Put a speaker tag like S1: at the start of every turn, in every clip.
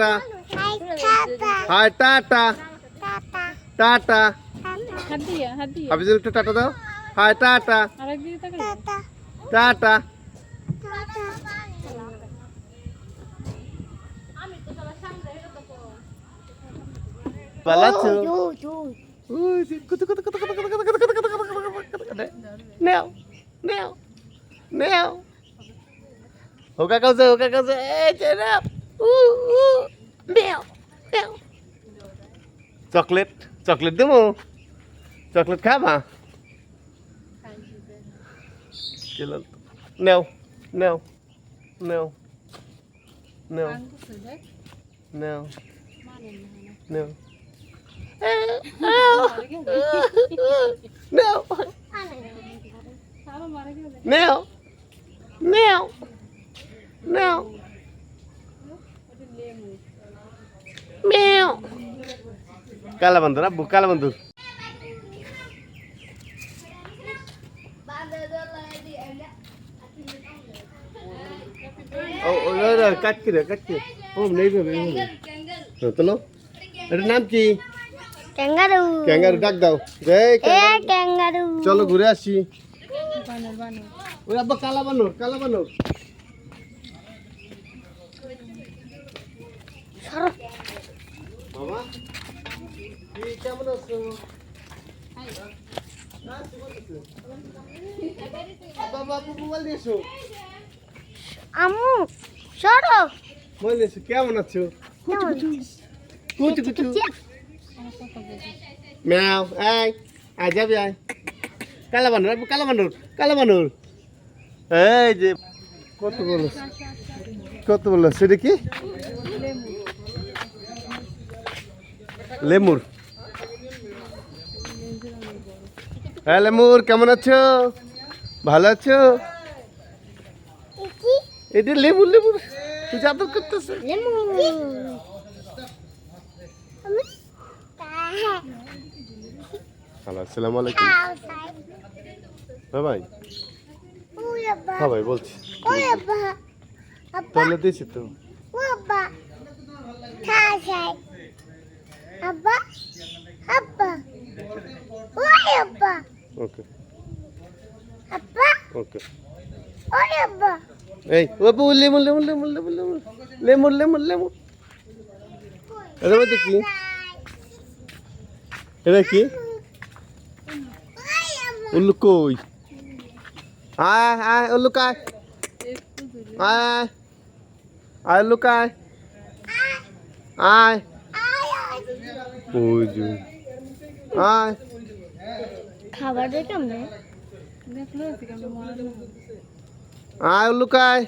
S1: Tata hi tata tata Hafizur একটু tata দাও high tata tata পালাচ্ছো নেও নেও নেও হোকা কাছে হোকা কাছে এই যে নেও চকলেট চকলেট দেবো চকলেট খাবা নেও নেও নেও নেও নেও নেও নেও নেও নেও নেও কালা বান্দর আব্বু কালা বান্দর ও ও রে কাটকি রে কাটকি ও নেই বে চলো এটার নাম কি
S2: ক্যাঙ্গারু
S1: ক্যাঙ্গারু ডাক দাও রে
S2: এ ক্যাঙ্গারু
S1: চলো ঘুরে আসি
S3: বানর বানর
S1: ওই আব্বা কালা বানর কালা বানর কেমন আছো? বাবা বাবু মোবাইল দিয়েছ
S2: আমু সরো।
S1: মোবাইল দিয়েছ কেমন আছো? কুচু কুচু ম্যাও আয় আয় যাবি আয়। কালা বানর কালা বানর কালা বানর এই যে কত বলো? কত বলল সেটা কি? লেমুর। হ্যাঁ লেমুর কেমন আছো? ভালো আছো? এটা লেবুর তুই আদর করতেছে? হ্যালো আসসালামু আলাইকুম। হ্যাঁ ভাই। হ্যাঁ ভাই বলছি। তাহলে দিয়েছি তো।
S2: আব্বা। আব্বা। ওই আব্বা
S1: ওকে
S2: আব্বা
S1: ওকে
S2: ওই আব্বা
S1: এই বাবু lemur lemur lemur lemur lemur lemur lemur lemur এর মধ্যে কি এটা কি উল্লু কই আয় আয় উল্লু কায় আয় আয় উল্লু কায় আয় ওই যে আয়
S2: খাবার দেয় কেমনে?
S1: আয় লুকায়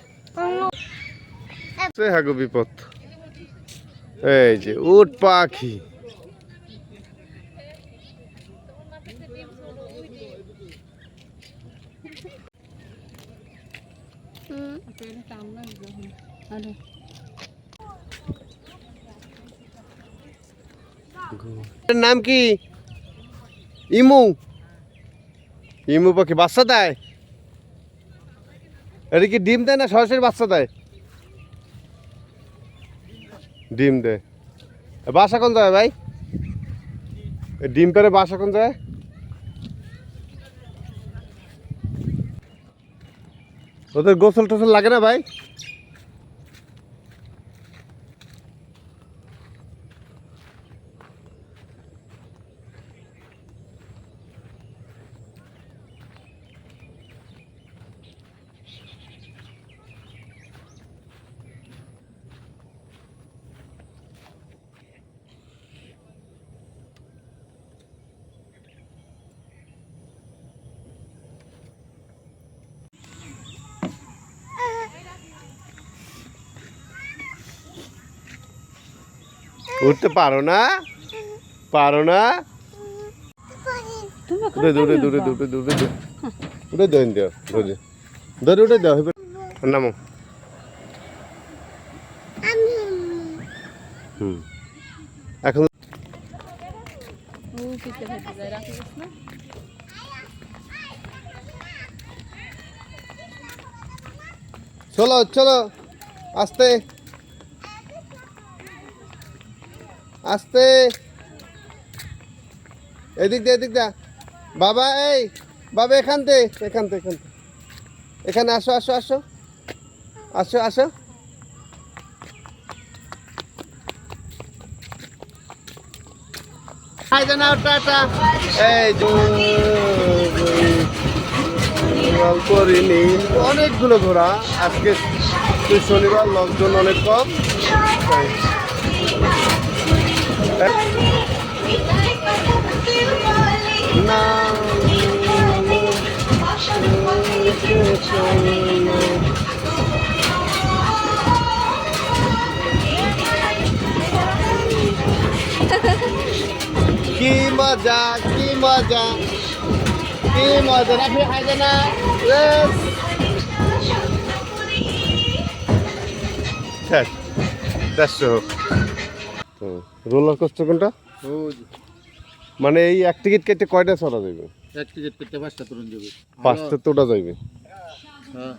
S1: সে হাগো বিপদ। এই যে উট পাখি। নাম কি? ইমু। ইমু পাখি বাচ্চা দেয়? এটা কি ডিম দেয় না সরাসরি বাচ্চা দেয়? ডিম দেয়। বাসা কোন যায় ভাই? ডিম পেরে বাসা কোন যায় ওদের গোসল টোসল লাগে না ভাই? উঠতে পারো না? পারো না? উঠে দৌড়ে দৌড়ে দৌড়ে দৌড়ে উঠে দেও ধরে উঠে নামো। হুম। এখন চলো চলো। আস্তে। আস্তে। এদিক দে এদিক দা বাবা, এই, বাবা, এখান থেকে এখান থেকে, এখান। এখানে আসো আসো আসো। আসো আসো। এই অনেকগুলো ঘোরা আজকে শনিবার, লোকজন অনেক কম। কি মজা কি মজা কি মজা। রাখি খাইছে না দেড়শো রোলার কোস্টার কোনটা? মানে এই এক টিকিট কেটে কয়টা চলা যাবে
S4: এক টিকিট করতে পাঁচটা তরুণ যাবে।
S1: পাঁচটা তো ওটা যাইবে।
S4: হ্যাঁ।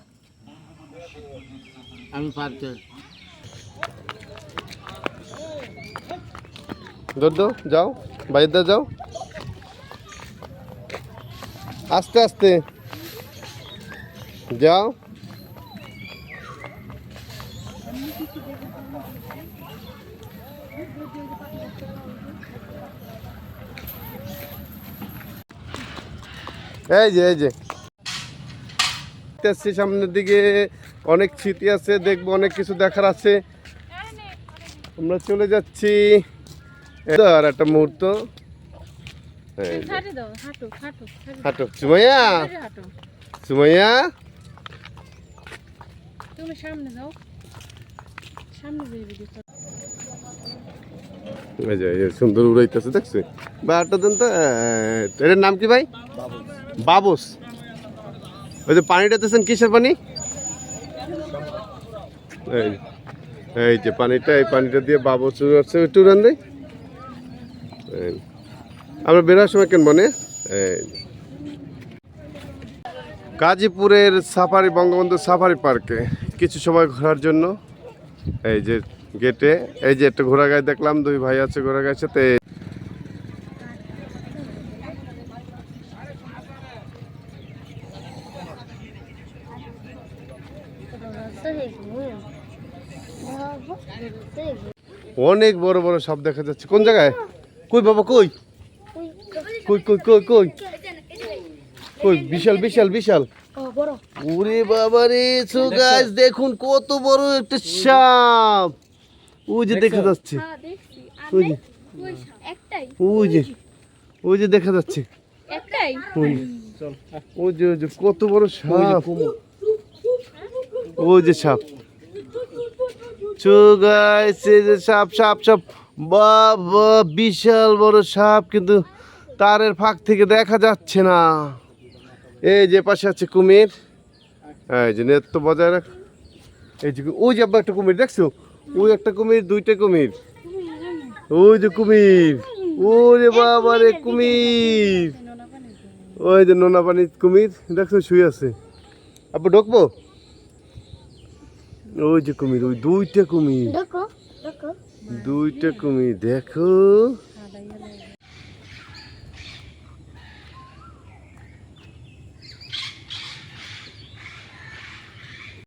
S4: আমি পারতে
S1: যাও বাইরে যাও। আস্তে আস্তে। যাও। এই যে এই যে। আসছি সামনের দিকে অনেক স্মৃতি আছে দেখব অনেক কিছু দেখার আছে। আমরা চলে যাচ্ছি। আর একটা মুহূর্ত।
S3: হাঁটে
S1: সুমাইয়া? সুমাইয়া?
S3: তুমি সামনে যাও। সামনে যাই
S1: এই যে সুন্দর উড়াইতেছে, দেখছি? বা একটা দেন তো এটার নাম কি ভাই? বাবুস। ওই যে পানিটা দিয়েছেন কিসের পানি? এই এই যে পানিটা, এই পানিটা দিয়ে বাবুস উড়াচ্ছে। একটু উড়ান দেয় আমরা বেরোর সময় কেন মনে গাজীপুরের সাফারি, বঙ্গবন্ধু সাফারি পার্কে কিছু সময় ঘোরার জন্য, এই যে গেটে। এই যে একটা ঘোড়া গায়ে দেখলাম, দুই ভাই আছে ঘোড়া গায়ের সাথে। অনেক বড় বড় সাপ দেখা যাচ্ছে। কোন জায়গায়? কই বাবা, কই? কই কই কই কই? কই, বিশাল বিশাল বিশাল। ওরে বাবা রে গাইস দেখুন কত বড় একটা সাপ। ওই যে দেখা যাচ্ছে। ওই যে।
S2: একটাই।
S1: ওই যে। ওই যে দেখা যাচ্ছে।
S2: একটাই।
S1: ওই যে। ওই যে কত বড় সাপ। ওই যে সাপ। যে সাপ সাপ সাপ। বাবা বিশাল বড় সাপ কিন্তু তারের ফাঁক থেকে দেখা যাচ্ছে না। এই যে পাশে আছে কুমির। এই যে নেট তো বজায় রাখ। এই যে ওই যে আব্বা একটা কুমির দেখছ? ওই একটা কুমির দুইটা কুমির। ওই যে কুমির। ওরে বাবা রে কুমির। ওই যে নোনা পানির কুমির দেখছ শুয়ে আছে। আপু ঢুকবো? ওই যে কুমির ওই দুইটা কুমির। দুইটা কুমির দেখো।